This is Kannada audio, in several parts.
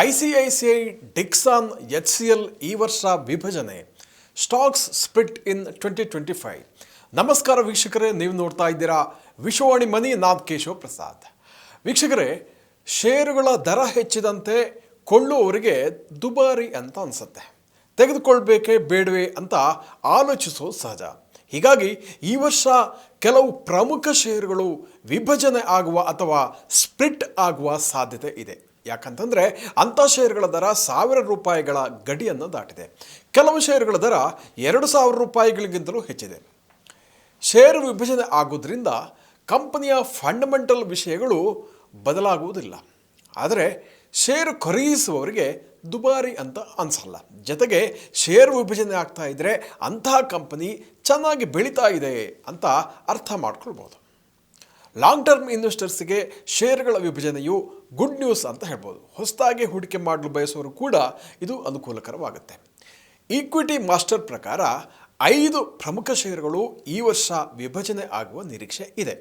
I C I C I, Dixon, H C L ಈ ವರ್ಷ ವಿಭಜನೆ. Stocks split in twenty twenty five. ನಮಸ್ಕಾರ ವೀಕ್ಷಕರೇ, ನೀವು ನೋಡ್ತಾ ಇದ್ದೀರಾ ವಿಶ್ವವಾಣಿ ಮನಿ ನಾಥ್ ಕೇಶವ ಪ್ರಸಾದ್. ವೀಕ್ಷಕರೇ, ಷೇರುಗಳ ದರ ಹೆಚ್ಚಿದಂತೆ ಕೊಳ್ಳುವವರಿಗೆ ದುಬಾರಿ ಅಂತ ಅನಿಸುತ್ತೆ. ತೆಗೆದುಕೊಳ್ಬೇಕೇ ಬೇಡವೇ ಅಂತ ಆಲೋಚಿಸೋದು ಸಹಜ. ಹೀಗಾಗಿ ಈ ವರ್ಷ ಕೆಲವು ಪ್ರಮುಖ ಷೇರುಗಳು ವಿಭಜನೆ ಆಗುವ ಅಥವಾ ಸ್ಪ್ಲಿಟ್ ಆಗುವ ಸಾಧ್ಯತೆ ಇದೆ. ಯಾಕಂತಂದರೆ ಅಂಥ ಷೇರುಗಳ ದರ ಸಾವಿರ ರೂಪಾಯಿಗಳ ಗಡಿಯನ್ನು ದಾಟಿದೆ. ಕೆಲವು ಷೇರುಗಳ ದರ ಎರಡು ಸಾವಿರ ರೂಪಾಯಿಗಳಿಗಿಂತಲೂ ಹೆಚ್ಚಿದೆ. ಷೇರು ವಿಭಜನೆ ಆಗೋದ್ರಿಂದ ಕಂಪನಿಯ ಫಂಡಮೆಂಟಲ್ ವಿಷಯಗಳು ಬದಲಾಗುವುದಿಲ್ಲ. ಆದರೆ ಷೇರು ಖರೀದಿಸುವವರಿಗೆ ದುಬಾರಿ ಅಂತ ಅನಿಸಲ್ಲ. ಜೊತೆಗೆ ಷೇರು ವಿಭಜನೆ ಆಗ್ತಾ ಇದ್ದರೆ ಅಂತಹ ಕಂಪನಿ ಚೆನ್ನಾಗಿ ಬೆಳೀತಾ ಇದೆ ಅಂತ ಅರ್ಥ ಮಾಡ್ಕೊಳ್ಬೋದು. ಲಾಂಗ್ ಟರ್ಮ್ ಇನ್ವೆಸ್ಟರ್ಸ್ಗೆ ಷೇರುಗಳ ವಿಭಜನೆಯು ಗುಡ್ ನ್ಯೂಸ್ ಅಂತ ಹೇಳ್ಬೋದು. ಹೊಸದಾಗಿ ಹೂಡಿಕೆ ಮಾಡಲು ಬಯಸುವರು ಕೂಡ ಇದು ಅನುಕೂಲಕರವಾಗುತ್ತೆ. ಈಕ್ವಿಟಿ ಮಾಸ್ಟರ್ ಪ್ರಕಾರ ಐದು ಪ್ರಮುಖ ಷೇರುಗಳು ಈ ವರ್ಷ ವಿಭಜನೆ ಆಗುವ ನಿರೀಕ್ಷೆ ಇದೆ.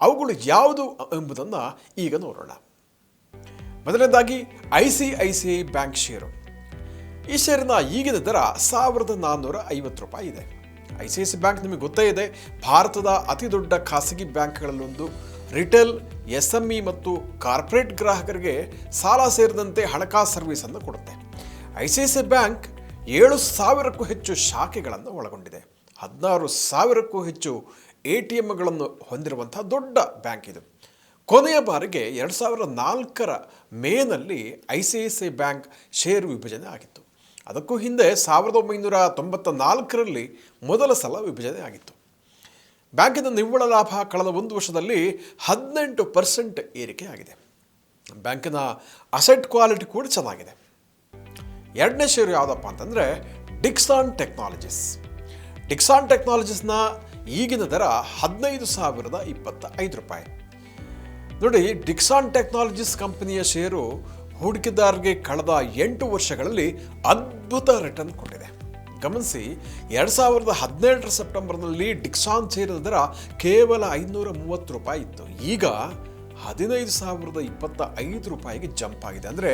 ಅವುಗಳು ಯಾವುದು ಎಂಬುದನ್ನು ಈಗ ನೋಡೋಣ. ಮೊದಲನೇದಾಗಿ I C I C I bank share ಈ ಷೇರಿನ ಈಗಿನ ದರ ಸಾವಿರದ ನಾನ್ನೂರ ಐವತ್ತು ರೂಪಾಯಿ ಇದೆ. I C I C bank ನಿಮಗೆ ಗೊತ್ತೇ ಇದೆ, ಭಾರತದ ಅತಿ ದೊಡ್ಡ ಖಾಸಗಿ ಬ್ಯಾಂಕ್ಗಳಲ್ಲೊಂದು ರಿಟೇಲ್ ಎಸ್ ಎಂ ಇ ಮತ್ತು ಕಾರ್ಪೊರೇಟ್ ಗ್ರಾಹಕರಿಗೆ ಸಾಲ ಸೇರಿದಂತೆ ಹಣಕಾಸು ಸರ್ವಿಸನ್ನು ಕೊಡುತ್ತೆ. I C I C bank ಏಳು ಸಾವಿರಕ್ಕೂ ಹೆಚ್ಚು ಶಾಖೆಗಳನ್ನು ಒಳಗೊಂಡಿದೆ. ಹದಿನಾರು ಸಾವಿರಕ್ಕೂ ಹೆಚ್ಚು ಎ ಟಿ ಎಮ್ಗಳನ್ನು ಹೊಂದಿರುವಂಥ ದೊಡ್ಡ ಬ್ಯಾಂಕ್ ಇದು. ಕೊನೆಯ ಬಾರಿಗೆ ಎರಡು ಸಾವಿರದ ನಾಲ್ಕರ ಮೇನಲ್ಲಿ I C I C I bank share ವಿಭಜನೆ ಆಗಿತ್ತು. ಅದಕ್ಕೂ ಹಿಂದೆ ಸಾವಿರದ ಒಂಬೈನೂರ ತೊಂಬತ್ತ ನಾಲ್ಕರಲ್ಲಿ ಮೊದಲ ಸಲ ವಿಭಜನೆ ಆಗಿತ್ತು. ಬ್ಯಾಂಕಿನ ನಿವ್ವಳ ಲಾಭ ಕಳೆದ ಒಂದು ವರ್ಷದಲ್ಲಿ ಹದಿನೆಂಟು ಪರ್ಸೆಂಟ್ ಏರಿಕೆ ಆಗಿದೆ. ಬ್ಯಾಂಕಿನ ಅಸೆಟ್ ಕ್ವಾಲಿಟಿ ಕೂಡ ಚೆನ್ನಾಗಿದೆ. ಎರಡನೇ ಷೇರು ಯಾವುದಪ್ಪ ಅಂತಂದರೆ ಡಿಕ್ಸಾನ್ ಟೆಕ್ನಾಲಜೀಸ್. ಡಿಕ್ಸಾನ್ ಟೆಕ್ನಾಲಜೀಸ್ನ ಈಗಿನ ದರ ಹದಿನೈದು ಸಾವಿರದ ಇಪ್ಪತ್ತ ಐದು ರೂಪಾಯಿ. ನೋಡಿ, ಡಿಕ್ಸಾನ್ ಟೆಕ್ನಾಲಜೀಸ್ ಕಂಪನಿಯ ಷೇರು ಹೂಡಿಕೆದಾರರಿಗೆ ಕಳೆದ ಎಂಟು ವರ್ಷಗಳಲ್ಲಿ ಅದ್ಭುತ ರಿಟರ್ನ್ ಕೊಟ್ಟಿದೆ. ಗಮನಿಸಿ, ಎರಡು ಸಾವಿರದ ಹದಿನೇಳರ ಸೆಪ್ಟೆಂಬರ್ನಲ್ಲಿ ಡಿಕ್ಸಾನ್ ದರ ಕೇವಲ ಐನೂರ ಮೂವತ್ತು ರೂಪಾಯಿ ಇತ್ತು. ಈಗ ಹದಿನೈದು ಸಾವಿರದ ಇಪ್ಪತ್ತ ಐದು ರೂಪಾಯಿಗೆ ಜಂಪ್ ಆಗಿದೆ. ಅಂದರೆ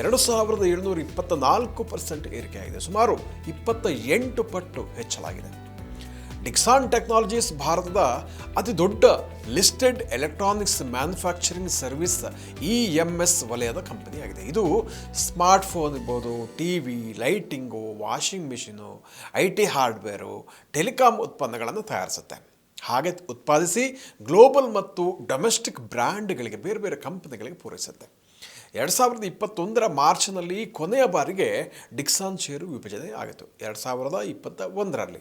ಎರಡು ಸಾವಿರದ ಏಳ್ನೂರ ಇಪ್ಪತ್ತ ನಾಲ್ಕು ಪರ್ಸೆಂಟ್ ಏರಿಕೆ ಆಗಿದೆ ಸುಮಾರು ಇಪ್ಪತ್ತ ಎಂಟು ಪಟ್ಟು ಹೆಚ್ಚಲಾಗಿದೆ ಡಿಕ್ಸಾನ್ ಟೆಕ್ನಾಲಜೀಸ್ ಭಾರತದ ಅತಿ ದೊಡ್ಡ listed electronics manufacturing service E M S ವಲಯದ ಕಂಪನಿಯಾಗಿದೆ. ಇದು ಸ್ಮಾರ್ಟ್ಫೋನ್ ಇರ್ಬೋದು T V lighting washing machine I T hardware telecom ಉತ್ಪನ್ನಗಳನ್ನು ತಯಾರಿಸುತ್ತೆ. ಹಾಗೆ ಉತ್ಪಾದಿಸಿ ಗ್ಲೋಬಲ್ ಮತ್ತು ಡೊಮೆಸ್ಟಿಕ್ ಬ್ರ್ಯಾಂಡ್ಗಳಿಗೆ ಬೇರೆ ಬೇರೆ ಕಂಪನಿಗಳಿಗೆ ಪೂರೈಸುತ್ತೆ. ಎರಡು ಸಾವಿರದ ಇಪ್ಪತ್ತೊಂದರ ಮಾರ್ಚ್ನಲ್ಲಿ ಕೊನೆಯ ಬಾರಿಗೆ ಡಿಕ್ಸಾನ್ ಷೇರು ವಿಭಜನೆ ಆಗಿತ್ತು. ಎರಡು ಸಾವಿರದ ಇಪ್ಪತ್ತ ಒಂದರಲ್ಲಿ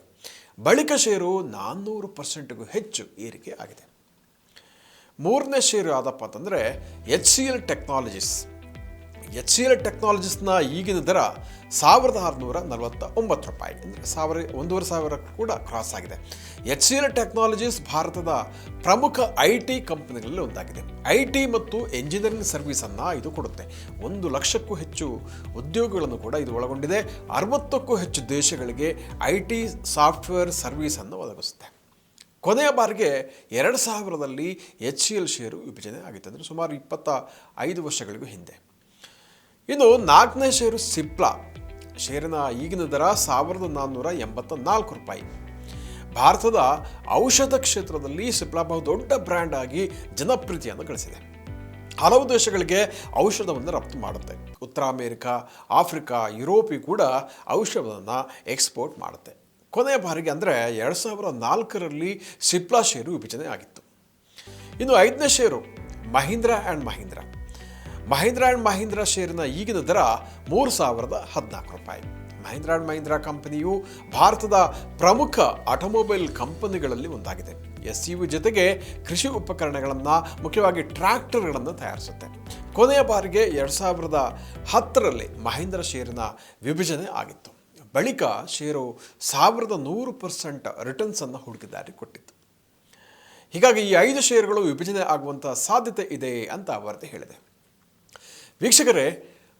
ಬಳಿಕ ಷೇರು ನಾನ್ನೂರು ಪರ್ಸೆಂಟ್ಗೂ ಹೆಚ್ಚು ಏರಿಕೆ ಆಗಿದೆ. ಮೂರನೇ ಷೇರು ಯಾವುದಪ್ಪ ಅಂತಂದರೆ H C L technologies H C L ಟೆಕ್ನಾಲಜೀಸ್ನ ಈಗಿನ ದರ ಸಾವಿರದ ಆರುನೂರ ನಲವತ್ತ ಒಂಬತ್ತು ರೂಪಾಯಿ. ಅಂದರೆ ಸಾವಿರ, ಒಂದೂವರೆ ಸಾವಿರ ಕೂಡ ಕ್ರಾಸ್ ಆಗಿದೆ. ಎಚ್ ಸಿ ಎಲ್ ಟೆಕ್ನಾಲಜೀಸ್ ಭಾರತದ ಪ್ರಮುಖ ಐ ಟಿ ಕಂಪನಿಗಳಲ್ಲಿ ಒಂದಾಗಿದೆ. ಐ ಟಿ ಮತ್ತು ಎಂಜಿನಿಯರಿಂಗ್ ಸರ್ವಿಸನ್ನು ಇದು ಕೊಡುತ್ತೆ. ಒಂದು ಲಕ್ಷಕ್ಕೂ ಹೆಚ್ಚು ಉದ್ಯೋಗಗಳನ್ನು ಕೂಡ ಇದು ಒಳಗೊಂಡಿದೆ. ಅರವತ್ತಕ್ಕೂ ಹೆಚ್ಚು ದೇಶಗಳಿಗೆ ಐ ಟಿ ಸಾಫ್ಟ್ವೇರ್ ಸರ್ವಿಸನ್ನು ಒದಗಿಸುತ್ತೆ. ಕೊನೆಯ ಬಾರಿಗೆ ಎರಡು ಸಾವಿರದಲ್ಲಿ ಎಚ್ ಸಿ ಎಲ್ ಷೇರು ವಿಭಜನೆ ಆಗಿತ್ತು. ಅಂದರೆ ಸುಮಾರು ಇಪ್ಪತ್ತ ಐದು ವರ್ಷಗಳಿಗೂ ಹಿಂದೆ. ಇನ್ನು ನಾಲ್ಕನೇ ಷೇರು ಸಿಪ್ಲಾ. ಷೇರಿನ ಈಗಿನ ದರ ಸಾವಿರದ ನಾನ್ನೂರ ಎಂಬತ್ತ ನಾಲ್ಕು ರೂಪಾಯಿ. ಭಾರತದ ಔಷಧ ಕ್ಷೇತ್ರದಲ್ಲಿ ಸಿಪ್ಲಾ ಬಹು ದೊಡ್ಡ ಬ್ರ್ಯಾಂಡ್ ಆಗಿ ಜನಪ್ರಿಯತೆಯನ್ನು ಗಳಿಸಿದೆ. ಹಲವು ದೇಶಗಳಿಗೆ ಔಷಧವನ್ನು ರಫ್ತು ಮಾಡುತ್ತೆ. ಉತ್ತರ ಅಮೇರಿಕಾ, ಆಫ್ರಿಕಾ, ಯುರೋಪಿ ಕೂಡ ಔಷಧವನ್ನು ಎಕ್ಸ್ಪೋರ್ಟ್ ಮಾಡುತ್ತೆ. ಕೊನೆಯ ಬಾರಿಗೆ ಅಂದರೆ ಎರಡು ಸಾವಿರದ ನಾಲ್ಕರಲ್ಲಿ ಸಿಪ್ಲಾ ಷೇರು ವಿಭಜನೆ ಆಗಿತ್ತು. ಇನ್ನು ಐದನೇ share Mahindra and Mahindra. Mahindra and Mahindra ಷೇರಿನ ಈಗಿನ ದರ ಮೂರು ಸಾವಿರದ ಹದಿನಾಲ್ಕು ರೂಪಾಯಿ. ಮಹೀಂದ್ರ ಆ್ಯಂಡ್ ಮಹೀಂದ್ರ ಕಂಪನಿಯು ಭಾರತದ ಪ್ರಮುಖ ಆಟೋಮೊಬೈಲ್ ಕಂಪನಿಗಳಲ್ಲಿ ಒಂದಾಗಿದೆ. ಎಸ್ ಯು ಜೊತೆಗೆ ಕೃಷಿ ಉಪಕರಣಗಳನ್ನು, ಮುಖ್ಯವಾಗಿ ಟ್ರ್ಯಾಕ್ಟರ್ಗಳನ್ನು ತಯಾರಿಸುತ್ತೆ. ಕೊನೆಯ ಬಾರಿಗೆ ಎರಡು ಸಾವಿರದ ಹತ್ತರಲ್ಲಿ ಮಹೀಂದ್ರ ಷೇರಿನ ವಿಭಜನೆ ಆಗಿತ್ತು. ಬಳಿಕ ಷೇರು ಸಾವಿರದ ನೂರು ಪರ್ಸೆಂಟ್ ರಿಟರ್ನ್ಸನ್ನು ಹುಡುಕಿದಾರಿ ಕೊಟ್ಟಿತ್ತು. ಹೀಗಾಗಿ ಈ ಐದು ಷೇರುಗಳು ವಿಭಜನೆ ಆಗುವಂಥ ಸಾಧ್ಯತೆ ಇದೆ ಅಂತ ವರದಿ ಹೇಳಿದೆ. ವೀಕ್ಷಕರೇ,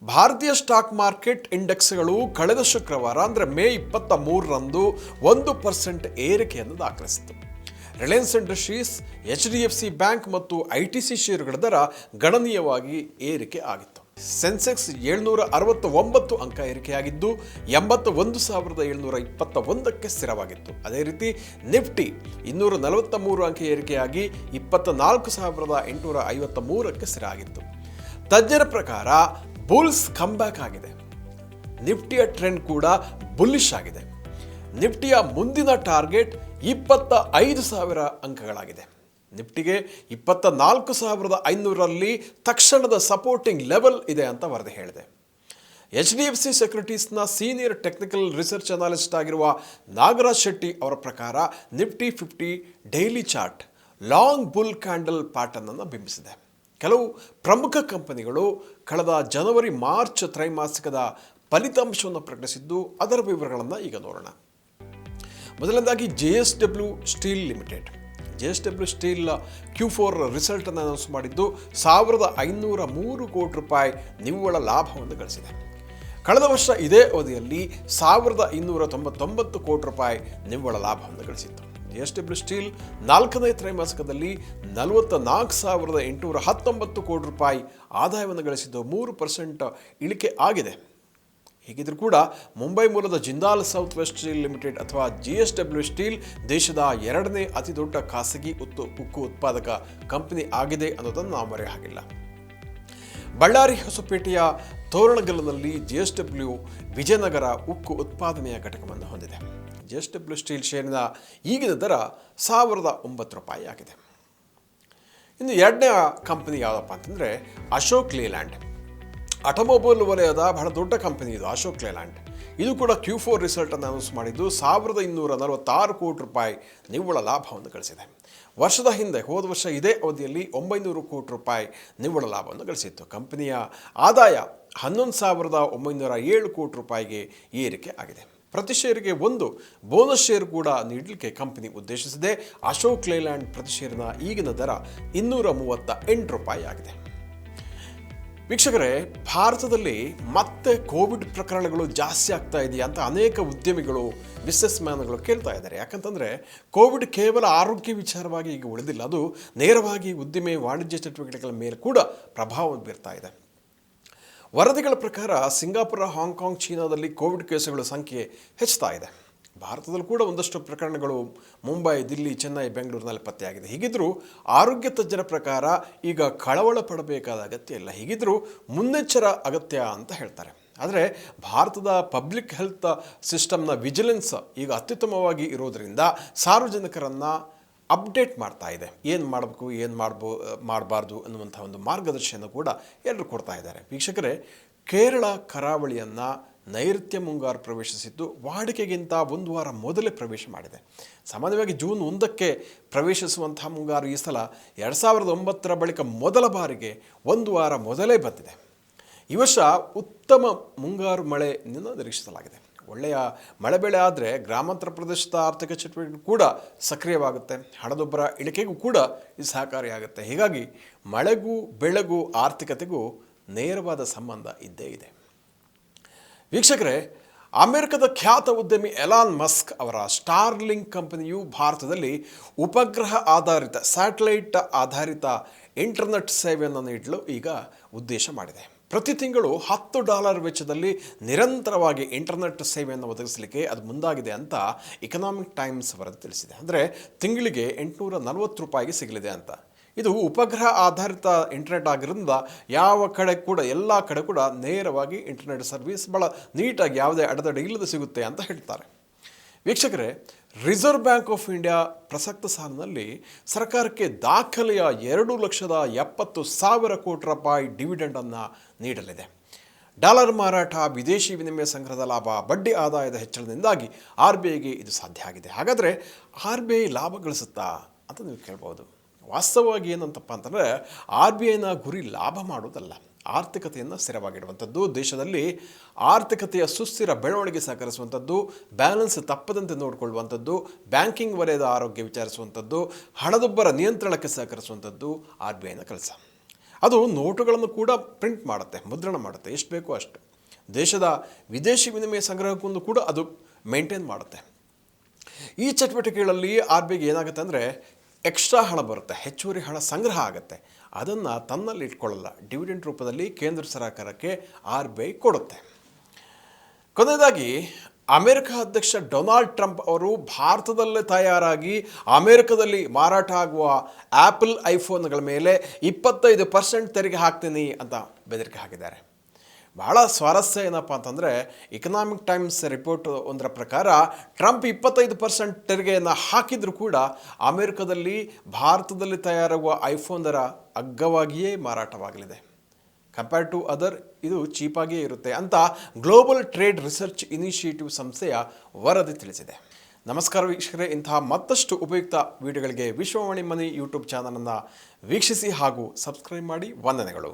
ಭಾರತೀಯ ಸ್ಟಾಕ್ ಮಾರ್ಕೆಟ್ ಇಂಡೆಕ್ಸ್ಗಳು ಕಳೆದ ಶುಕ್ರವಾರ, ಅಂದರೆ ಮೇ ಇಪ್ಪತ್ತ ಮೂರರಂದು ಒಂದು ಪರ್ಸೆಂಟ್ ಏರಿಕೆಯನ್ನು ದಾಖಲಿಸಿತು Reliance Industries, H D F C bank ಮತ್ತು ಐ ಟಿ ಸಿ ಷೇರುಗಳ ದರ ಗಣನೀಯವಾಗಿ ಏರಿಕೆ ಆಗಿತ್ತು. ಸೆನ್ಸೆಕ್ಸ್ ಏಳ್ನೂರ ಅರವತ್ತ ಒಂಬತ್ತು ಅಂಕ ಏರಿಕೆಯಾಗಿದ್ದು ಎಂಬತ್ತ ಒಂದು ಸಾವಿರದ ಏಳ್ನೂರ ಇಪ್ಪತ್ತ ಒಂದಕ್ಕೆ ಸ್ಥಿರವಾಗಿತ್ತು. ಅದೇ ರೀತಿ, ನಿಫ್ಟಿ ಇನ್ನೂರ ನಲವತ್ತ ಮೂರು ಅಂಕ ಏರಿಕೆಯಾಗಿ ಇಪ್ಪತ್ತ ನಾಲ್ಕು ಸಾವಿರದ ಎಂಟುನೂರ ಐವತ್ತ ಮೂರಕ್ಕೆ ಸ್ಥಿರ ಆಗಿತ್ತು ತಜ್ಞರ ಪ್ರಕಾರ ಬುಲ್ಸ್ ಕಂಬ್ಯಾಕ್ ಆಗಿದೆ. ನಿಫ್ಟಿಯ ಟ್ರೆಂಡ್ ಕೂಡ ಬುಲ್ಲಿಶ್ ಆಗಿದೆ. ನಿಫ್ಟಿಯ ಮುಂದಿನ ಟಾರ್ಗೆಟ್ ಇಪ್ಪತ್ತ ಐದು ಸಾವಿರ ಅಂಕಗಳಾಗಿದೆ. ನಿಫ್ಟಿಗೆ ಇಪ್ಪತ್ತ ನಾಲ್ಕು ಸಾವಿರದ ಐನೂರರಲ್ಲಿ ತಕ್ಷಣದ ಸಪೋರ್ಟಿಂಗ್ ಲೆವೆಲ್ ಇದೆ ಅಂತ ವರದಿ ಹೇಳಿದೆ. ಎಚ್ ಡಿ ಎಫ್ ಸಿ ಸೆಕ್ಯೂರಿಟೀಸ್ನ ಸೀನಿಯರ್ ಟೆಕ್ನಿಕಲ್ ರಿಸರ್ಚ್ ಅನಾಲಿಸ್ಟ್ ಆಗಿರುವ ನಾಗರಾಜ್ ಶೆಟ್ಟಿ ಅವರ ಪ್ರಕಾರ Nifty fifty daily chart long bull candle ಪ್ಯಾಟರ್ನನ್ನು ಬಿಂಬಿಸಿದೆ. ಕೆಲವು ಪ್ರಮುಖ ಕಂಪನಿಗಳು ಕಳೆದ ಜನವರಿ, ಮಾರ್ಚ್ ತ್ರೈಮಾಸಿಕದ ಫಲಿತಾಂಶವನ್ನು ಪ್ರಕಟಿಸಿದ್ದು ಅದರ ವಿವರಗಳನ್ನು ಈಗ ನೋಡೋಣ. ಮೊದಲನೇದಾಗಿ J S W steel limited. J S W steel Q four ರಿಸಲ್ಟನ್ನು ಅನೌನ್ಸ್ ಮಾಡಿದ್ದು ಸಾವಿರದ ಐನೂರ ಮೂರು ಕೋಟಿ ರೂಪಾಯಿ ನಿವ್ವಳ ಲಾಭವನ್ನು ಗಳಿಸಿದೆ. ಕಳೆದ ವರ್ಷ ಇದೇ ಅವಧಿಯಲ್ಲಿ ಸಾವಿರದ ಇನ್ನೂರ ತೊಂಬತ್ತೊಂಬತ್ತು ಕೋಟಿ ರೂಪಾಯಿ ನಿವ್ವಳ ಲಾಭವನ್ನು ಗಳಿಸಿತ್ತು. ಎಸ್ ಡಬ್ಲ್ಯೂ ಸ್ಟೀಲ್ ನಾಲ್ಕನೇ ತ್ರೈಮಾಸಿಕದಲ್ಲಿ ನಲವತ್ತ ನಾಲ್ಕು ಸಾವಿರದ ಎಂಟುನೂರ ಹತ್ತೊಂಬತ್ತು ಕೋಟಿ ರೂಪಾಯಿ ಆದಾಯವನ್ನು ಗಳಿಸಿದ್ದು ಮೂರು ಪರ್ಸೆಂಟ್ ಇಳಿಕೆ ಆಗಿದೆ. ಹೀಗಿದ್ರೂ ಕೂಡ ಮುಂಬೈ ಮೂಲದ Jindal South West steel limited ಅಥವಾ ಜಿ ಎಸ್ ಡಬ್ಲ್ಯೂ ಸ್ಟೀಲ್ ದೇಶದ ಎರಡನೇ ಅತಿ ದೊಡ್ಡ ಖಾಸಗಿ ಉತ್ತು ಉಕ್ಕು ಉತ್ಪಾದಕ ಕಂಪನಿ ಆಗಿದೆ ಅನ್ನೋದನ್ನು ನಾವು ಮರೆಯ ಹಾಗಿಲ್ಲ. ಬಳ್ಳಾರಿ ಹೊಸಪೇಟೆಯ ತೋರಣಗಲ್ನಲ್ಲಿ ಜಿ ಎಸ್ ಡಬ್ಲ್ಯೂ ವಿಜಯನಗರ ಉಕ್ಕು ಉತ್ಪಾದನೆಯ ಘಟಕವನ್ನು ಹೊಂದಿದೆ. ಜಿ ಎಸ್ ಡಬ್ಲ್ಯೂ ಸ್ಟೀಲ್ ಶೇರಿನ ಈಗಿನ ದರ ಸಾವಿರದ ಒಂಬತ್ತು ರೂಪಾಯಿ ಆಗಿದೆ. ಇನ್ನು ಎರಡನೇ ಕಂಪನಿ ಯಾವುದಪ್ಪ ಅಂತಂದರೆ ಅಶೋಕ್ ಲೇಲ್ಯಾಂಡ್. ಆಟೋಮೊಬೈಲ್ ವಲಯದ ಬಹಳ ದೊಡ್ಡ ಕಂಪನಿ ಇದು, ಅಶೋಕ್ ಲೇಲ್ಯಾಂಡ್. ಇದು ಕೂಡ ಕ್ಯೂ ಫೋರ್ ರಿಸಲ್ಟನ್ನು ಅನೌನ್ಸ್ ಮಾಡಿದ್ದು ಸಾವಿರದ ಇನ್ನೂರ ನಲವತ್ತಾರು ಕೋಟಿ ರೂಪಾಯಿ ನಿವ್ವಳ ಲಾಭವನ್ನು ಗಳಿಸಿದೆ. ವರ್ಷದ ಹಿಂದೆ, ಹೋದ ವರ್ಷ ಇದೇ ಅವಧಿಯಲ್ಲಿ ಒಂಬೈನೂರು ಕೋಟಿ ರೂಪಾಯಿ ನಿವ್ವಳ ಲಾಭವನ್ನು ಗಳಿಸಿತ್ತು. ಕಂಪನಿಯ ಆದಾಯ ಹನ್ನೊಂದು ಸಾವಿರದ ಒಂಬೈನೂರ ಏಳು ಕೋಟಿ ರೂಪಾಯಿಗೆ ಏರಿಕೆ ಆಗಿದೆ. ಪ್ರತಿ ಶೇರ್ಗೆ ಒಂದು ಬೋನಸ್ ಶೇರ್ ಕೂಡ ನೀಡಲಿಕ್ಕೆ ಕಂಪನಿ ಉದ್ದೇಶಿಸಿದೆ. ಅಶೋಕ್ ಲೇಲ್ಯಾಂಡ್ ಪ್ರತಿ ಶೇರ್ನ ಈಗಿನ ದರ ಇನ್ನೂರ ಮೂವತ್ತ ಎಂಟು ರೂಪಾಯಿ ಆಗಿದೆ. ವೀಕ್ಷಕರೇ, ಭಾರತದಲ್ಲಿ ಮತ್ತೆ ಕೋವಿಡ್ ಪ್ರಕರಣಗಳು ಜಾಸ್ತಿ ಆಗ್ತಾ ಇದೆಯಾ ಅಂತ ಅನೇಕ ಉದ್ಯಮಿಗಳು ಬಿಸ್ನೆಸ್ ಮ್ಯಾನ್ಗಳು ಕೇಳ್ತಾ ಇದ್ದಾರೆ. ಯಾಕಂತಂದರೆ, ಕೋವಿಡ್ ಕೇವಲ ಆರೋಗ್ಯ ವಿಚಾರವಾಗಿ ಈಗ ಉಳಿದಿಲ್ಲ. ಅದು ನೇರವಾಗಿ ಉದ್ದಿಮೆ ವಾಣಿಜ್ಯ ಚಟುವಟಿಕೆಗಳ ಮೇಲೆ ಕೂಡ ಪ್ರಭಾವ ಬೀರ್ತಾ ಇದೆ. ವರದಿಗಳ ಪ್ರಕಾರ ಸಿಂಗಾಪುರ, ಹಾಂಗ್ಕಾಂಗ್, ಚೀನಾದಲ್ಲಿ ಕೋವಿಡ್ ಕೇಸುಗಳ ಸಂಖ್ಯೆ ಹೆಚ್ಚುತ್ತಾ ಇದೆ. ಭಾರತದಲ್ಲೂ ಕೂಡ ಒಂದಷ್ಟು ಪ್ರಕರಣಗಳು ಮುಂಬೈ, ದಿಲ್ಲಿ, ಚೆನ್ನೈ, ಬೆಂಗಳೂರಿನಲ್ಲಿ ಪತ್ತೆಯಾಗಿದೆ. ಹೀಗಿದ್ದರೂ ಆರೋಗ್ಯ ತಜ್ಞರ ಪ್ರಕಾರ ಈಗ ಕಳವಳ ಪಡಬೇಕಾದ ಅಗತ್ಯ ಇಲ್ಲ. ಹೀಗಿದ್ದರೂ ಮುನ್ನೆಚ್ಚರ ಅಗತ್ಯ ಅಂತ ಹೇಳ್ತಾರೆ. ಆದರೆ ಭಾರತದ ಪಬ್ಲಿಕ್ ಹೆಲ್ತ್ ಸಿಸ್ಟಮ್ನ ವಿಜಿಲೆನ್ಸ್ ಈಗ ಅತ್ಯುತ್ತಮವಾಗಿ ಇರೋದರಿಂದ ಸಾರ್ವಜನಿಕರನ್ನು ಅಪ್ಡೇಟ್ ಮಾಡ್ತಾ ಇದೆ. ಏನು ಮಾಡಬೇಕು, ಏನು ಮಾಡ್ಬೋ, ಮಾಡಬಾರ್ದು ಅನ್ನುವಂಥ ಒಂದು ಮಾರ್ಗದರ್ಶನ ಕೂಡ ಎಲ್ಲರೂ ಕೊಡ್ತಾ ಇದ್ದಾರೆ. ವೀಕ್ಷಕರೇ, ಕೇರಳ ಕರಾವಳಿಯನ್ನು ನೈಋತ್ಯ ಮುಂಗಾರು ಪ್ರವೇಶಿಸಿದ್ದು ವಾಡಿಕೆಗಿಂತ ಒಂದು ವಾರ ಮೊದಲೇ ಪ್ರವೇಶ ಮಾಡಿದೆ. ಸಾಮಾನ್ಯವಾಗಿ ಜೂನ್ ಒಂದಕ್ಕೆ ಪ್ರವೇಶಿಸುವಂಥ ಮುಂಗಾರು ಈ ಸಲ ಎರಡು ಸಾವಿರದ ಒಂಬತ್ತರ ಬಳಿಕ ಮೊದಲ ಬಾರಿಗೆ ಒಂದು ವಾರ ಮೊದಲೇ ಬಂದಿದೆ. ಈ ವರ್ಷ ಉತ್ತಮ ಮುಂಗಾರು ಮಳೆಯನ್ನು ನಿರೀಕ್ಷಿಸಲಾಗಿದೆ. ಒಳ್ಳೆಯ ಮಳೆ ಬೆಳೆ ಆದರೆ ಗ್ರಾಮಾಂತರ ಪ್ರದೇಶದ ಆರ್ಥಿಕ ಚಟುವಟಿಕೆ ಕೂಡ ಸಕ್ರಿಯವಾಗುತ್ತೆ. ಹಣದೊಬ್ಬರ ಇಳಿಕೆಗೂ ಕೂಡ ಇದು ಸಹಕಾರಿಯಾಗುತ್ತೆ. ಹೀಗಾಗಿ ಮಳೆಗೂ ಬೆಳೆಗೂ ಆರ್ಥಿಕತೆಗೂ ನೇರವಾದ ಸಂಬಂಧ ಇದ್ದೇ ಇದೆ. ವೀಕ್ಷಕರೇ, ಅಮೆರಿಕದ ಖ್ಯಾತ ಉದ್ಯಮಿ ಎಲಾನ್ ಮಸ್ಕ್ ಅವರ ಸ್ಟಾರ್ಲಿಂಕ್ ಕಂಪನಿಯು ಭಾರತದಲ್ಲಿ ಉಪಗ್ರಹ ಆಧಾರಿತ, ಸ್ಯಾಟಲೈಟ್ ಆಧಾರಿತ ಇಂಟರ್ನೆಟ್ ಸೇವೆಯನ್ನು ನೀಡಲು ಈಗ ಉದ್ದೇಶ ಮಾಡಿದೆ. ಪ್ರತಿ ತಿಂಗಳು ಹತ್ತು ಡಾಲರ್ ವೆಚ್ಚದಲ್ಲಿ ನಿರಂತರವಾಗಿ ಇಂಟರ್ನೆಟ್ ಸೇವೆಯನ್ನು ಒದಗಿಸಲಿಕ್ಕೆ ಅದು ಮುಂದಾಗಿದೆ ಅಂತ ಇಕನಾಮಿಕ್ ಟೈಮ್ಸ್ ವರದಿ ತಿಳಿಸಿದೆ. ಅಂದರೆ ತಿಂಗಳಿಗೆ ಎಂಟುನೂರ ನಲವತ್ತು ರೂಪಾಯಿಗೆ ಸಿಗಲಿದೆ ಅಂತ. ಇದು ಉಪಗ್ರಹ ಆಧಾರಿತ ಇಂಟರ್ನೆಟ್ ಆಗಿರೋದ್ರಿಂದ ಯಾವ ಕಡೆ ಕೂಡ, ಎಲ್ಲ ಕಡೆ ಕೂಡ ನೇರವಾಗಿ ಇಂಟರ್ನೆಟ್ ಸರ್ವಿಸ್ ಭಾಳ ನೀಟಾಗಿ ಯಾವುದೇ ಅಡೆತಡೆ ಇಲ್ಲದೆ ಸಿಗುತ್ತೆ ಅಂತ ಹೇಳ್ತಾರೆ. ವೀಕ್ಷಕರೇ ರಿಸರ್ವ್ ಬ್ಯಾಂಕ್ ಆಫ್ ಇಂಡಿಯಾ ಪ್ರಸಕ್ತ ಸಾಲಿನಲ್ಲಿ ಸರ್ಕಾರಕ್ಕೆ ದಾಖಲೆಯ ಎರಡು ಲಕ್ಷದ ಎಪ್ಪತ್ತು ಸಾವಿರ ಕೋಟಿ ರೂಪಾಯಿ ಡಿವಿಡೆಂಡನ್ನು ನೀಡಲಿದೆ. ಡಾಲರ್ ಮಾರಾಟ, ವಿದೇಶಿ ವಿನಿಮಯ ಸಂಗ್ರಹದ ಲಾಭ, ಬಡ್ಡಿ ಆದಾಯದ ಹೆಚ್ಚಳದಿಂದಾಗಿ ಆರ್ ಬಿ ಐಗೆ ಇದು ಸಾಧ್ಯ ಆಗಿದೆ. ಹಾಗಾದರೆ ಆರ್ ಬಿ ಐ ಲಾಭ ಗಳಿಸುತ್ತಾ ಅಂತ ನೀವು ಕೇಳ್ಬೋದು ವಾಸ್ತವವಾಗಿ ಏನಂತಪ್ಪ ಅಂತಂದರೆ, ಆರ್ ಬಿ ಐನ ಗುರಿ ಲಾಭ ಮಾಡುವುದಲ್ಲ. ಆರ್ಥಿಕತೆಯನ್ನು ಸ್ಥಿರವಾಗಿಡುವಂಥದ್ದು ದೇಶದಲ್ಲಿ ಆರ್ಥಿಕತೆಯ ಸುಸ್ಥಿರ ಬೆಳವಣಿಗೆ ಸಹಕರಿಸುವಂಥದ್ದು, ಬ್ಯಾಲೆನ್ಸ್ ತಪ್ಪದಂತೆ ನೋಡಿಕೊಳ್ಳುವಂಥದ್ದು, ಬ್ಯಾಂಕಿಂಗ್ ವಲಯದ ಆರೋಗ್ಯ ವಿಚಾರಿಸುವಂಥದ್ದು, ಹಣದುಬ್ಬರ ನಿಯಂತ್ರಣಕ್ಕೆ ಸಹಕರಿಸುವಂಥದ್ದು, ಆರ್ ಬಿ ಐನ ಕೆಲಸ. ಅದು ನೋಟುಗಳನ್ನು ಕೂಡ ಪ್ರಿಂಟ್ ಮಾಡುತ್ತೆ, ಮುದ್ರಣ ಮಾಡುತ್ತೆ, ಎಷ್ಟು ಬೇಕೋ ಅಷ್ಟು. ದೇಶದ ವಿದೇಶಿ ವಿನಿಮಯ ಸಂಗ್ರಹಕ್ಕೊಂದು ಕೂಡ ಅದು ಮೇಂಟೈನ್ ಮಾಡುತ್ತೆ. ಈ ಚಟುವಟಿಕೆಗಳಲ್ಲಿ ಆರ್ ಬಿ ಐಗೆ ಏನಾಗುತ್ತೆ ಅಂದರೆ ಎಕ್ಸ್ಟ್ರಾ ಹಣ ಬರುತ್ತೆ, ಹೆಚ್ಚುವರಿ ಹಣ ಸಂಗ್ರಹ ಆಗುತ್ತೆ. ಅದನ್ನು ತನ್ನಲ್ಲಿ ಇಟ್ಕೊಳ್ಳಲ್ಲ ಡಿವಿಡೆಂಟ್ ರೂಪದಲ್ಲಿ ಕೇಂದ್ರ ಸರ್ಕಾರಕ್ಕೆ ಆರ್ ಬಿ ಐ ಕೊಡುತ್ತೆ. ಕೊನೆಯದಾಗಿ, ಅಮೆರಿಕ ಅಧ್ಯಕ್ಷ ಡೊನಾಲ್ಡ್ ಟ್ರಂಪ್ ಅವರು ಭಾರತದಲ್ಲೇ ತಯಾರಾಗಿ ಅಮೆರಿಕದಲ್ಲಿ ಮಾರಾಟ ಆಗುವ ಆ್ಯಪಲ್ ಐಫೋನ್ಗಳ ಮೇಲೆ ಇಪ್ಪತ್ತೈದು ಪರ್ಸೆಂಟ್ ತೆರಿಗೆ ಹಾಕ್ತೀನಿ ಅಂತ ಬೆದರಿಕೆ ಹಾಕಿದ್ದಾರೆ. ಬಹಳ ಸ್ವಾರಸ್ಯ ಏನಪ್ಪ ಅಂತಂದರೆ ಇಕನಾಮಿಕ್ ಟೈಮ್ಸ್ ರಿಪೋರ್ಟ್ ಒಂದರ ಪ್ರಕಾರ ಟ್ರಂಪ್ ಇಪ್ಪತ್ತೈದು ಪರ್ಸೆಂಟ್ ತೆರಿಗೆಯನ್ನು ಹಾಕಿದರೂ ಕೂಡ ಅಮೆರಿಕದಲ್ಲಿ ಭಾರತದಲ್ಲಿ ತಯಾರಾಗುವ ಐಫೋನ್ ದರ ಅಗ್ಗವಾಗಿಯೇ ಮಾರಾಟವಾಗಲಿದೆ. ಕಂಪೇರ್ ಟು ಅದರ್ ಇದು ಚೀಪಾಗಿಯೇ ಇರುತ್ತೆ ಅಂತ ಗ್ಲೋಬಲ್ ಟ್ರೇಡ್ ರಿಸರ್ಚ್ ಇನಿಷಿಯೇಟಿವ್ ಸಂಸ್ಥೆಯ ವರದಿ ತಿಳಿಸಿದೆ. ನಮಸ್ಕಾರ ವೀಕ್ಷಕರೇ ಇಂತಹ ಮತ್ತಷ್ಟು ಉಪಯುಕ್ತ ವಿಡಿಯೋಗಳಿಗೆ ವಿಶ್ವವಾಣಿ ಮನಿ ಯೂಟ್ಯೂಬ್ ಚಾನಲನ್ನು ವೀಕ್ಷಿಸಿ ಹಾಗೂ ಸಬ್ಸ್ಕ್ರೈಬ್ ಮಾಡಿ ವಂದನೆಗಳು.